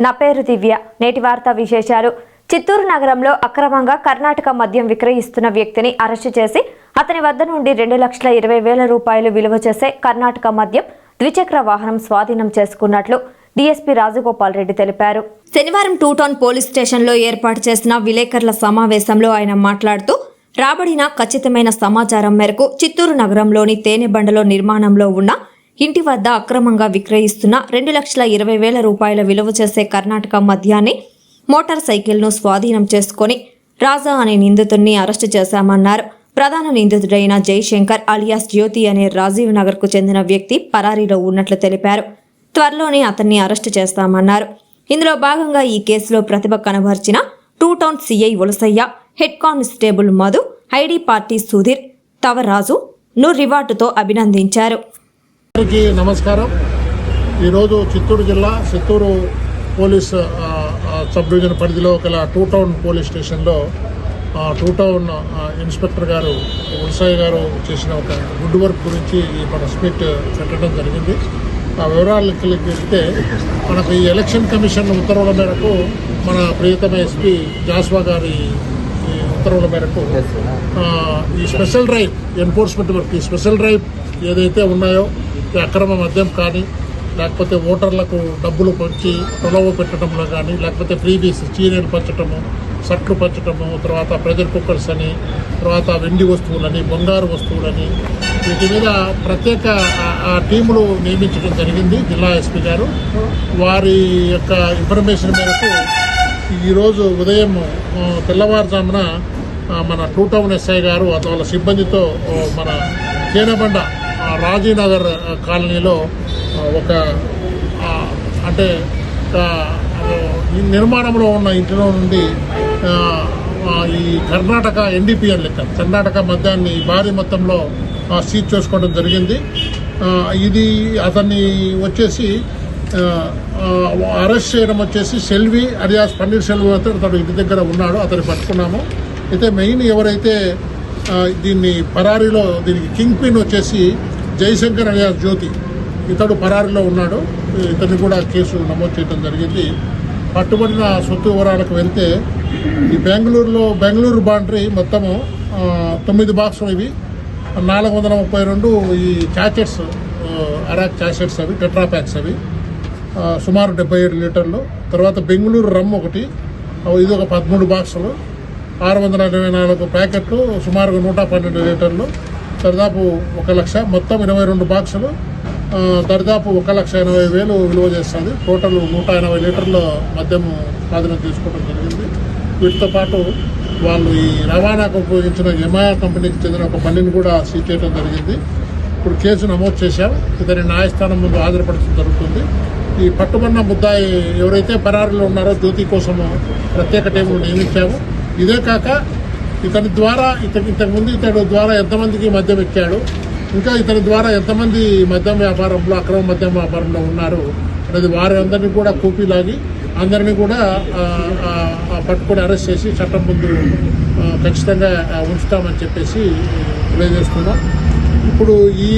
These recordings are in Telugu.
నా పేరు దివ్య. నేటి వార్తా విశేషాలు. చిత్తూరు నగరంలో అక్రమంగా కర్ణాటక మద్యం విక్రయిస్తున్న వ్యక్తిని అరెస్టు చేసి అతని వద్ద నుండి రెండు లక్షల ఇరవై వేల రూపాయలు విలువ చేసే కర్ణాటక మద్యం ద్విచక్ర వాహనం స్వాధీనం చేసుకున్నట్లు డీఎస్పీ రాజగోపాల్ రెడ్డి తెలిపారు. శనివారం టూ టౌన్ పోలీస్ స్టేషన్లో ఏర్పాటు చేసిన విలేకరుల సమావేశంలో ఆయన మాట్లాడుతూ రాబడిన ఖచ్చితమైన సమాచారం మేరకు చిత్తూరు నగరంలోని తేనెబండలో నిర్మాణంలో ఉన్న ఇంటి వద్ద అక్రమంగా విక్రయిస్తున్న రెండు లక్షల ఇరవై వేల రూపాయల విలువ చేసే కర్ణాటక మద్యాన్ని మోటార్ సైకిల్ను స్వాధీనం చేసుకొని రాజా అనే నిందితుడిని అరెస్టు చేశామన్నారు. ప్రధాన నిందితుడైన జైశంకర్ అలియాస్ జ్యోతి అనే రాజీవ్ నగర్కు చెందిన వ్యక్తి పరారీలో ఉన్నట్లు తెలిపారు. త్వరలోనే అతన్ని అరెస్టు చేస్తామన్నారు. ఇందులో భాగంగా ఈ కేసులో ప్రతిభ కనబర్చిన two town CI Ulasayya head constable Madhu ID party Sudheer Tavaraju ను రివార్డుతో అభినందించారు. అందరికీ నమస్కారం. ఈరోజు చిత్తూరు జిల్లా చిత్తూరు పోలీస్ సబ్ డివిజన్ పరిధిలో గల టూ టౌన్ పోలీస్ స్టేషన్లో టూ టౌన్ ఇన్స్పెక్టర్ గారు ఉల్సాయి గారు చేసిన ఒక గుడ్ వర్క్ గురించి ఈ మన స్మిట్ పెట్టడం జరిగింది. ఆ వివరాలకి వెళ్తే మనకు ఈ ఎలక్షన్ కమిషన్ ఉత్తర్వుల మేరకు మన ప్రియతమ ఎస్పీ జాస్వా గారి ఈ ఉత్తర్వుల మేరకు ఈ స్పెషల్ డ్రైవ్ ఎన్ఫోర్స్మెంట్ వర్క్ ఈ స్పెషల్ డ్రైవ్ ఏదైతే ఉన్నాయో అక్రమ మద్యం కానీ లేకపోతే ఓటర్లకు డబ్బులు పంచి ప్రలోభ పెట్టడంలో కానీ లేకపోతే ఫ్రీబీస్ చీరలు పంచటము సట్లు పంచటము తర్వాత ప్రెజర్ కుక్కర్స్ అని తర్వాత వెండి వస్తువులని బంగారు వస్తువులని వీటి మీద ప్రత్యేక ఆ- టీములు నియమించడం జరిగింది జిల్లా ఎస్పీ గారు. వారి యొక్క ఇన్ఫర్మేషన్ మేరకు ఈరోజు ఉదయం తెల్లవారుజామున మన టూ టౌన్ ఎస్ఐ గారు అత- వాళ్ళ సిబ్బందితో మన చేనబండ రాజీనగర్ కాలనీలో ఒక అంటే నిర్మాణంలో ఉన్న ఇంటిలో నుండి ఈ కర్ణాటక ఎన్డీపీఎల్ లెక్క కర్ణాటక మద్యాన్ని భారీ మొత్తంలో సీజ్ చేసుకోవడం జరిగింది. ఇది అతన్ని వచ్చేసి అరెస్ట్ చేయడం వచ్చేసి సెల్వి అరియాస్ పన్నీర్ సెల్వి అతను అతడు ఇంటి దగ్గర ఉన్నాడు అతన్ని పట్టుకున్నాము. అయితే మెయిన్ ఎవరైతే దీన్ని పరారీలో దీనికి కింగ్ పిన్ వచ్చేసి జయశంకర్ అలియాస్ జ్యోతి ఇతడు పరారిలో ఉన్నాడు. ఇతన్ని కూడా కేసు నమోదు చేయడం జరిగింది. పట్టుబడిన సొత్తు వివరాలకు వెళ్తే ఈ బెంగళూరులో బెంగళూరు బాండరీ మొత్తము తొమ్మిది బాక్సులు ఇవి. నాలుగు వందల ముప్పై రెండు ఈ చాచెట్స్ అరాక్ చాచెట్స్ అవి టెట్రా ప్యాక్స్ అవి. సుమారు డెబ్బై ఏడు లీటర్లు. తర్వాత బెంగళూరు రమ్ ఒకటి ఇది ఒక పదమూడు బాక్సులు ఆరు వందల ఇరవై నాలుగు ప్యాకెట్లు సుమారుగా నూట పన్నెండు లీటర్లు. దాదాపు ఒక లక్ష మొత్తం ఇరవై రెండు బాక్సులు ఆ, దరిదాపు ఒక లక్ష ఎనభై వేలు విలువ చేస్తుంది. టోటల్ నూట ఎనభై లీటర్ల మద్యము ప్రాధాన్యత తీసుకోవడం జరిగింది. వీటితో పాటు వాళ్ళు ఈ రవాణాకు ఉపయోగించిన ఎంఐఆర్ కంపెనీకి చెందిన ఒక బండిని కూడా సీజ్ చేయడం జరిగింది. ఇప్పుడు కేసు నమోదు చేశాం. ఇతని న్యాయస్థానం ముందు హాజరుపరచడం జరుగుతుంది. ఈ పట్టుబడిన ముద్దాయి ఎవరైతే పరారీలో ఉన్నారో జ్యోతి కోసం ప్రత్యేక టీములు నియమించాము. ఇదే కాక ఇతని ద్వారా ఇతని ఇంతకుముందు ఇతడు ద్వారా ఎంతమందికి మద్యం ఎక్కాడు ఇంకా ఇతని ద్వారా ఎంతమంది మద్యం వ్యాపారంలో అక్రమ మద్యం వ్యాపారంలో ఉన్నారు అనేది వారి అందరినీ కూడా కూపీలాగి అందరినీ కూడా పట్టుకొని అరెస్ట్ చేసి చట్టం ముందు ఖచ్చితంగా ఉంచుతామని చెప్పేసి తెలియజేస్తున్నాం. ఇప్పుడు ఈ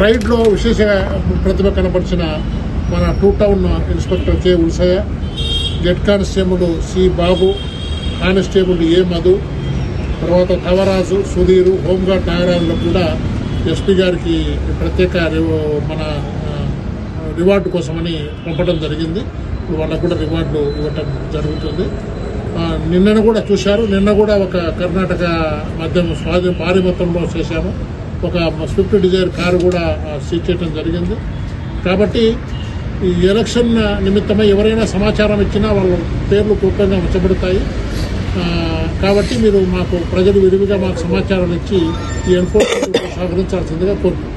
రైడ్లో విశేష ప్రతిభ కనపరిచిన మన two town inspector K Ulsayya head constable C Babu constable A Madhu తర్వాత తవరాజు సుధీరు హోంగార్డ్ నాగరాజులకు కూడా ఎస్పీ గారికి ప్రత్యేక రివ- మన రివార్డు కోసమని పంపడం జరిగింది. ఇప్పుడు వాళ్ళకు కూడా రివార్డు ఇవ్వటం జరుగుతుంది. నిన్నను కూడా చూశారు. నిన్న కూడా ఒక కర్ణాటక మద్యం స్వాధీనం భారీ మొత్తంలో చేశాము. ఒక స్విఫ్ట్ డిజైర్ కారు కూడా సీజ్ చేయడం జరిగింది. కాబట్టి ఈ ఎలక్షన్ నిమిత్తమై ఎవరైనా సమాచారం ఇచ్చినా వాళ్ళ పేర్లు క్లుప్తంగా ఉంచబడతాయి. కాబట్టి మీరు మాకు ప్రజలు విరివిగా మాకు సమాచారాలు ఇచ్చి ఈ ఎన్ఫోర్స్మెంట్ సహకరించాల్సిందిగా కోరుతున్నాం.